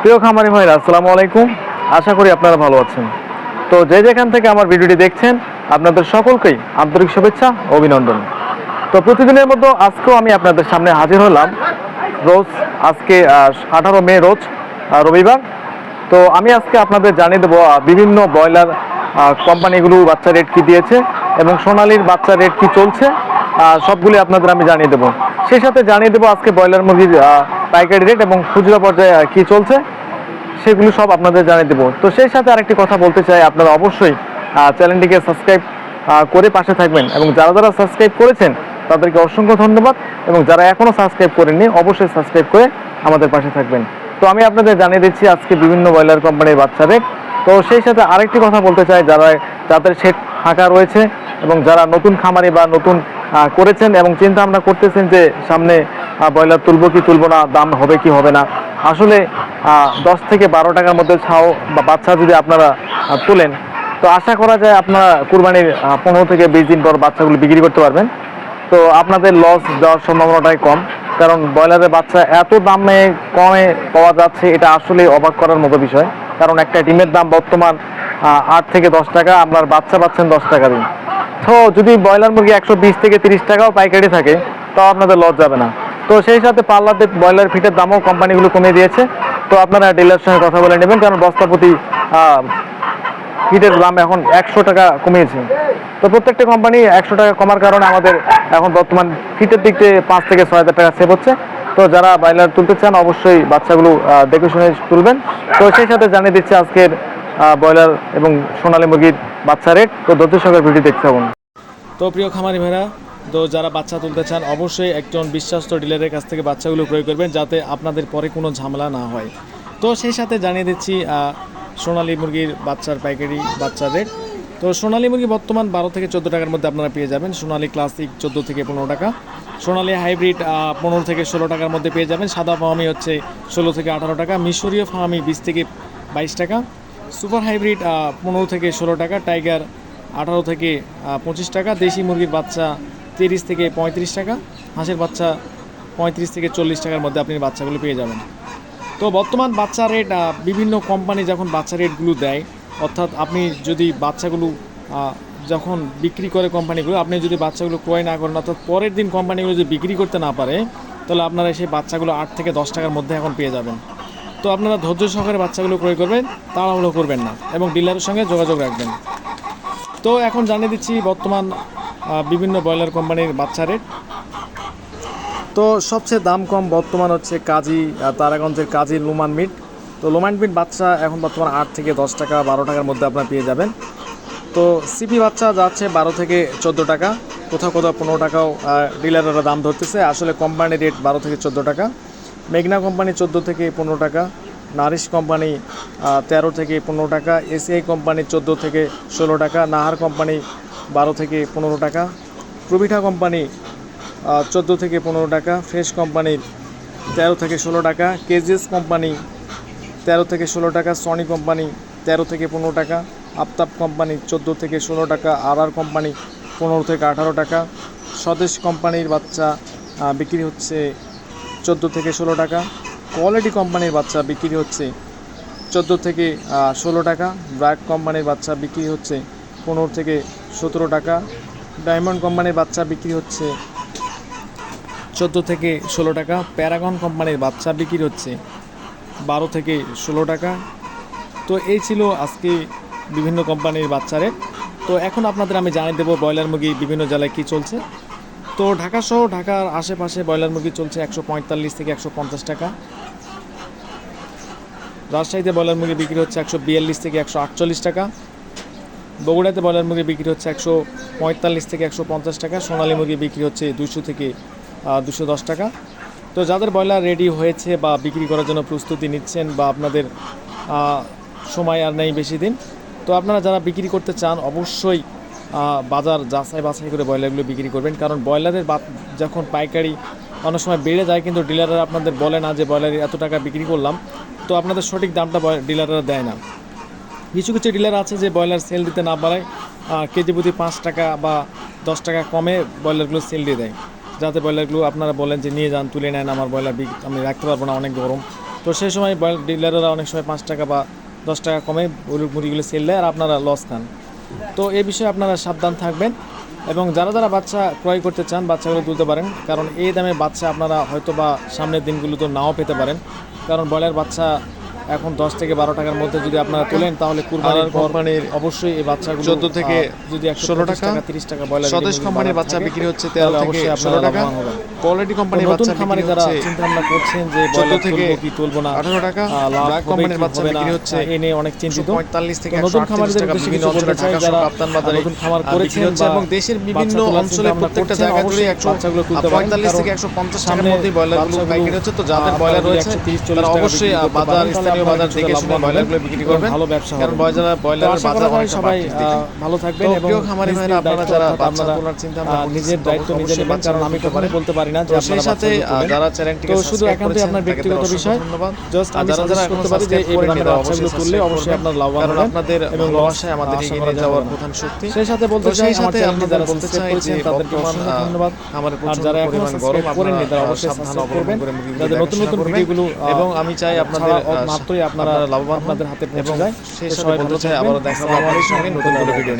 প্রিয় খামারি ভাইরা, আসসালামু আলাইকুম। আশা করি আপনারা ভালো আছেন। তো যে যেখান থেকে আমার ভিডিওটি দেখছেন, আপনাদের সকলকেই আন্তরিক শুভেচ্ছা, অভিনন্দন। তো প্রতিদিনের মতো আজকেও আমি আপনাদের সামনে হাজির হলাম। রোজ আজকে আঠারো মে রোজ রবিবার। তো আমি আজকে আপনাদের জানিয়ে দেবো বিভিন্ন ব্রয়লার কোম্পানিগুলো বাচ্চা রেট কি দিয়েছে এবং সোনালির বাচ্চা রেট কি চলছে সবগুলি আপনাদের আমি জানিয়ে দেবো। সেই সাথে জানিয়ে দেবো আজকে ব্রয়লার মুরগির পাইকারি রেট এবং খুচরা পর্যায়ে কি চলছে, সেগুলো সব আপনাদের জানিয়ে দেবো। তো সেই সাথে আরেকটি কথা বলতে চাই, আপনারা অবশ্যই চ্যানেলটিকে সাবস্ক্রাইব করে পাশে থাকবেন এবং যারা যারা সাবস্ক্রাইব করেছেন, তাদেরকে অসংখ্য ধন্যবাদ এবং যারা এখনও সাবস্ক্রাইব করেননি, অবশ্যই সাবস্ক্রাইব করে আমাদের পাশে থাকবেন। তো আমি আপনাদের জানিয়ে দিচ্ছি, আজকে বিভিন্ন ব্রয়লার কোম্পানির বাচ্চা রেট তো সেই সাথে আরেকটি কথা বলতে চাই, যারা, যাদের সেট ফাঁকা রয়েছে এবং যারা নতুন খামারি বা নতুন করেছেন এবং চিন্তা ভাবনা করতেছেন যে সামনে ব্রয়লার তুলবো কি তুলবো না, দাম হবে কি হবে না। আসলে দশ থেকে বারো টাকার মধ্যে ছাও বা বাচ্চা যদি আপনারা তোলেন, তো আশা করা যায় আপনারা কুরবানির পনেরো থেকে বিশ দিন পর বাচ্চাগুলো বিক্রি করতে পারবেন। তো আপনাদের লস যাওয়ার সম্ভাবনাটাই কম, কারণ ব্রয়লারের বাচ্চা এত দামে কমে পাওয়া যাচ্ছে, এটা আসলে অবাক করার মতো বিষয়। কারণ একটা ডিমের দাম বর্তমান আট থেকে দশ টাকা, আপনার বাচ্চা পাচ্ছেন দশ টাকা দিন। তো যদি ব্রয়লার মুরগি একশো বিশ থেকে তিরিশ টাকাও পাইকারি থাকে, তাও আপনাদের লস যাবে না। তো সেই সাথে পাল্লাতে ব্রয়লার ফিটের দামও কোম্পানিগুলো কমিয়ে দিয়েছে। তো আপনারা ডিলারের সঙ্গে কথা বলে নেবেন, কারণ বস্তা প্রতি ফিটের দাম এখন একশো টাকা কমিয়েছে। তো প্রত্যেকটা কোম্পানি একশো টাকা কমার কারণে আমাদের এখন বর্তমান ফিটের দিক থেকে পাঁচ থেকে ছয় হাজার টাকা সেভ হচ্ছে। তো যারা ব্রয়লার তুলতে চান, অবশ্যই বাচ্চাগুলো দেখে শুনে তুলবেন। তো সেই সাথে জানিয়ে দিচ্ছি আজকের ব্রয়লার এবং সোনালী মুরগির বাচ্চা রেট। তো ধৈর্য সহকারে ভিডিও দেখতে হবেন তো প্রিয় খামারি ভাইরা তো যারা বাচ্চা তুলতে চান, অবশ্যই একজন বিশ্বস্ত ডিলারের কাছ থেকে বাচ্চাগুলো ক্রয় করবেন যাতে আপনাদের পরে কোনো ঝামেলা না হয়। তো সেই সাথে জানিয়ে দিচ্ছি সোনালী মুরগির বাচ্চার পাইকারি বাচ্চার রেট তো সোনালী মুরগি বর্তমান বারো থেকে চোদ্দ টাকার মধ্যে আপনারা পেয়ে যাবেন। সোনালী ক্লাসিক চোদ্দ থেকে পনেরো টাকা। সোনালি হাইব্রিড পনেরো থেকে ষোলো টাকার মধ্যে পেয়ে যাবেন। সাদা ফাহামি হচ্ছে ষোলো থেকে আঠারো টাকা। মিশরীয় ফাহামি বিশ থেকে বাইশ টাকা। সুপার হাইব্রিড পনেরো থেকে ষোলো টাকা। টাইগার, আঠারো থেকে পঁচিশ টাকা। দেশি মুরগির বাচ্চা তিরিশ থেকে পঁয়ত্রিশ টাকা, হাঁসের বাচ্চা পঁয়ত্রিশ থেকে চল্লিশ টাকার মধ্যে আপনি বাচ্চাগুলো পেয়ে যাবেন। তো বর্তমান বাচ্চা রেট বিভিন্ন কোম্পানি যখন বাচ্চা রেটগুলো দেয়, অর্থাৎ আপনি যদি বাচ্চাগুলো যখন বিক্রি করে কোম্পানিগুলো আপনি যদি বাচ্চাগুলো ক্রয় না করেন, অর্থাৎ পরের দিন কোম্পানিগুলো যদি বিক্রি করতে না পারে, তাহলে আপনারা সেই বাচ্চাগুলো আট থেকে দশ টাকার মধ্যে এখন পেয়ে যাবেন। তো আপনারা ধৈর্য সহকারে বাচ্চাগুলো ক্রয় করবেন, তাড়াহুড়ো করবেন না এবং ডিলারের সঙ্গে যোগাযোগ রাখবেন। তো এখন জানিয়ে দিচ্ছি বর্তমান বিভিন্ন ব্রয়লার কোম্পানির বাচ্চা রেট। তো সবচেয়ে দাম কম বর্তমান হচ্ছে কাজী তারাগঞ্জের কাজী লুমান মিট। তো লুমান মিট বাচ্চা এখন বর্তমান আট থেকে দশ টাকা, বারো টাকার মধ্যে আপনারা পেয়ে যাবেন। তো সিপি বাচ্চা যাচ্ছে বারো থেকে চোদ্দ টাকা, কোথাও কোথাও পনেরো টাকাও ডিলাররা দাম ধরতেছে। আসলে কোম্পানির রেট বারো থেকে চোদ্দ টাকা, মেঘনা কোম্পানি চোদ্দ থেকে পনেরো টাকা, নারিশ কোম্পানি তেরো থেকে পনেরো টাকা, এসিআই কোম্পানি চোদ্দ থেকে ষোলো টাকা, নাহার কোম্পানি বারো থেকে পনেরো টাকা। প্রবিঠা কোম্পানি চোদ্দ থেকে পনেরো টাকা। ফ্রেশ কোম্পানির তেরো থেকে ষোলো টাকা। কেজিএস কোম্পানি তেরো থেকে ষোলো টাকা। সনি কোম্পানি তেরো থেকে পনেরো টাকা। আফতাব কোম্পানি চোদ্দ থেকে ষোলো টাকা। আর আর কোম্পানি পনেরো থেকে আঠারো টাকা। স্বদেশ কোম্পানির বাচ্চা বিক্রি হচ্ছে চোদ্দ থেকে ষোলো টাকা। কোয়ালিটি কোম্পানির বাচ্চা বিক্রি হচ্ছে চোদ্দ থেকে ষোলো টাকা। ব্র্যাক কোম্পানির বাচ্চা বিক্রি হচ্ছে পনেরো থেকে সতেরো টাকা। ডায়মন্ড কোম্পানির বাচ্চা বিক্রি হচ্ছে চোদ্দ থেকে ষোলো টাকা। প্যারাগন কোম্পানির বাচ্চা বিক্রি হচ্ছে বারো থেকে ষোলো টাকা। তো এই ছিল আজকে বিভিন্ন কোম্পানির বাচ্চা রেট তো এখন আপনাদের আমি জানিয়ে দেবো ব্রয়লার মুরগি বিভিন্ন জেলায় কী চলছে। তো ঢাকা সহ ঢাকার আশেপাশে ব্রয়লার মুরগি চলছে একশো পঁয়তাল্লিশ থেকে একশো পঞ্চাশ টাকা। রাজশাহীতে ব্রয়লার মুরগি বিক্রি হচ্ছে একশো বিয়াল্লিশ থেকে একশো আটচল্লিশ টাকা। বগুড়াতে ব্রয়লার মুরগি বিক্রি হচ্ছে একশো পঁয়তাল্লিশ থেকে একশো পঞ্চাশ টাকা, সোনালি মুরগি বিক্রি হচ্ছে দুশো থেকে দুশো দশ টাকা। তো যাদের ব্রয়লার রেডি হয়েছে বা বিক্রি করার জন্য প্রস্তুতি নিচ্ছেন বা আপনাদের সময় আর নেই বেশি দিন, তো আপনারা যারা বিক্রি করতে চান অবশ্যই বাজার যাচাই বাছাই করে ব্রয়লারগুলো বিক্রি করবেন। কারণ ব্রয়লারের যখন পাইকারি অনেক সময় বেড়ে যায়, কিন্তু ডিলাররা আপনাদের বলে না যে, ব্রয়লার এত টাকা বিক্রি করলাম। তো আপনাদের সঠিক দামটা ডিলাররা দেয় না। কিছু কিছু ডিলার আছে যে ব্রয়লার সেল দিতে না পারায় কেজি প্রতি পাঁচ টাকা বা দশ টাকা কমে ব্রয়লারগুলো সেল দিয়ে দেয়। যাতে ব্রয়লারগুলো আপনারা বলেন যে নিয়ে যান, তুলে নেন, আমার ব্রয়লার বিক, আমি রাখতে পারব না, অনেক গরম। তো সেই সময় ব্রয়লার ডিলাররা অনেক সময় পাঁচ টাকা বা দশ টাকা কমে মুরগিগুলো সেল দেয় আর আপনারা লস খান। তো এই বিষয়ে আপনারা সাবধান থাকবেন এবং যারা যারা বাচ্চা ক্রয় করতে চান, বাচ্চাগুলো তুলতে পারেন। কারণ এই দামে বাচ্চা আপনারা হয়তো বা সামনের দিনগুলোতে নাও পেতে পারেন। কারণ ব্রয়লার বাচ্চা এখন দশ থেকে বারো টাকার মধ্যে যদি আপনারা তোলেন তাহলে কুরবানির কোম্পানির অবশ্যই এই বাচ্চাগুলো 14 থেকে যদি একশো 16 টাকা তিরিশ টাকা ব্রয়লার স্বদেশ কোম্পানির বাচ্চা বিক্রি হচ্ছে তেরো থেকে অবশ্যই ষোলো টাকা। কোয়ালিটি কোম্পানির বাচ্চা খামারে যারা চিন্তা ভাবনা করছেন যে 14 থেকে কি তুলবো না আঠারো টাকা ব্ল্যাক কোম্পানির বাচ্চা বিক্রি হচ্ছে এ নিয়ে অনেক চিন্তিত। পঁয়তাল্লিশ থেকে নতুন খামারিদের টাকা কিছু বলতে চাই যারা কাপ্তান বাজারে নতুন খামার করেছেন এবং দেশের বিভিন্ন অঞ্চলে প্রত্যেকটা জায়গায় অবশ্যই একশো বাচ্চাগুলো তুলতে পঁয়তাল্লিশ থেকে একশো পঞ্চাশ টাকার মধ্যে বাচ্চাগুলো, হচ্ছে তো যাদের আহ, ব্রয়লার রয়েছে যদি 130, 40 তারা অবশ্যই বাজার স্থানীয় বাজার দেখে শুনে ব্রয়লারগুলো বিক্রি করবেন। ভালো ব্যবসা কারণ ব্রয়লার ব্রয়লারের বাজার যায় সবাই বাড়তির দিকে। আহ, ভালো থাকবেন এবং খামারি ভাইরা আপনারা যারা বাচ্চা আপনারা, চিন্তা ভাবনা নিজের দায়িত্ব নিজে নেবেন কারণ আমি কখনোই বলতে পারি না যে সেই সাথে বাচ্চাগুলো আহ, তুলবেন। যারা চ্যানেলটিকে শুধু একান্তই আপনার ব্যক্তিগত বিষয় জাস্ট আমি যারা যারা সাজেস্ট এখনও করতে পারি যে এই সাবস্ক্রাইব করেনি দামের তারা বাচ্চাগুলো অবশ্যই তুললে অবশ্যই আপনার লাভবান হবেন আপনাদের ভালোবাসায় আমাদের এগিয়ে নিয়ে যাওয়ার প্রধান শক্তি। সেই সাথে বলতে চাই আমার চ্যানেলটি যারা বলতে চাই যে তাদেরকে অসংখ্য ধন্যবাদ আমাদের আর যারা এখনও গরম সাবস্ক্রাইব তারা অবশ্যই সাবধান অবলম্বন করে যাতে নতুন নতুন ভিডিওগুলো এবং আমি চাই আপনাদের মাত্রই আপনারা লাভবান আপনাদের হাতে পৌঁছে যায়। সেই সবাই ভালো চাই আবারও দেখা হবে আপনাদের সঙ্গে নতুন ভিডিও